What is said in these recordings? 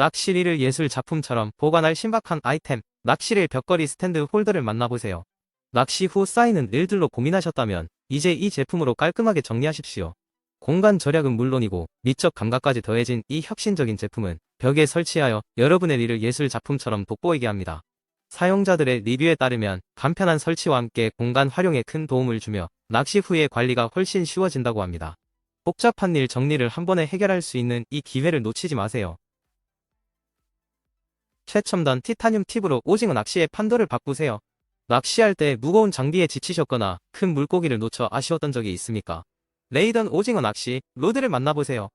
낚시리를 예술 작품처럼 보관할 신박한 아이템, 낚시릴 벽걸이 스탠드 홀더를 만나보세요. 낚시 후 쌓이는 일들로 고민하셨다면 이제 이 제품으로 깔끔하게 정리하십시오. 공간 절약은 물론이고 미적 감각까지 더해진 이 혁신적인 제품은 벽에 설치하여 여러분의 일을 예술 작품처럼 돋보이게 합니다. 사용자들의 리뷰에 따르면 간편한 설치와 함께 공간 활용에 큰 도움을 주며 낚시 후의 관리가 훨씬 쉬워진다고 합니다. 복잡한 일 정리를 한 번에 해결할 수 있는 이 기회를 놓치지 마세요. 최첨단 티타늄 팁으로 오징어 낚시의 판도를 바꾸세요. 낚시할 때 무거운 장비에 지치셨거나 큰 물고기를 놓쳐 아쉬웠던 적이 있습니까? 레이던 오징어 낚시 로드를 만나보세요.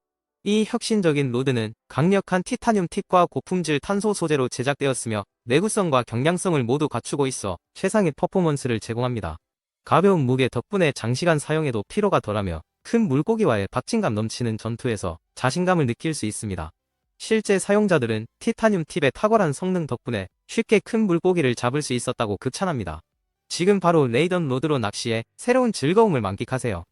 이 혁신적인 로드는 강력한 티타늄 팁과 고품질 탄소 소재로 제작되었으며 내구성과 경량성을 모두 갖추고 있어 최상의 퍼포먼스를 제공합니다. 가벼운 무게 덕분에 장시간 사용해도 피로가 덜하며 큰 물고기와의 박진감 넘치는 전투에서 자신감을 느낄 수 있습니다. 실제 사용자들은 티타늄 팁의 탁월한 성능 덕분에 쉽게 큰 물고기를 잡을 수 있었다고 극찬합니다. 지금 바로 레이던 로드로 낚시에 새로운 즐거움을 만끽하세요.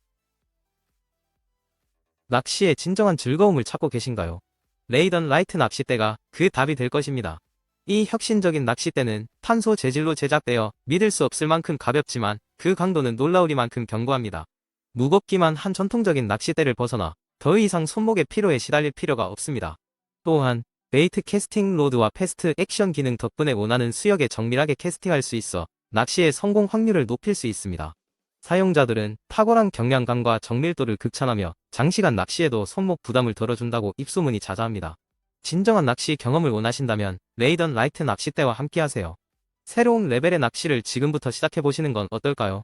낚시의 진정한 즐거움을 찾고 계신가요? 레이던 라이트 낚싯대가 그 답이 될 것입니다. 이 혁신적인 낚싯대는 탄소 재질로 제작되어 믿을 수 없을 만큼 가볍지만 그 강도는 놀라우리만큼 견고합니다. 무겁기만 한 전통적인 낚싯대를 벗어나 더 이상 손목의 피로에 시달릴 필요가 없습니다. 또한 베이트 캐스팅 로드와 패스트 액션 기능 덕분에 원하는 수역에 정밀하게 캐스팅할 수 있어 낚시의 성공 확률을 높일 수 있습니다. 사용자들은 탁월한 경량감과 정밀도를 극찬하며 장시간 낚시에도 손목 부담을 덜어준다고 입소문이 자자합니다. 진정한 낚시 경험을 원하신다면 레이던 라이트 낚싯대와 함께하세요. 새로운 레벨의 낚시를 지금부터 시작해보시는 건 어떨까요?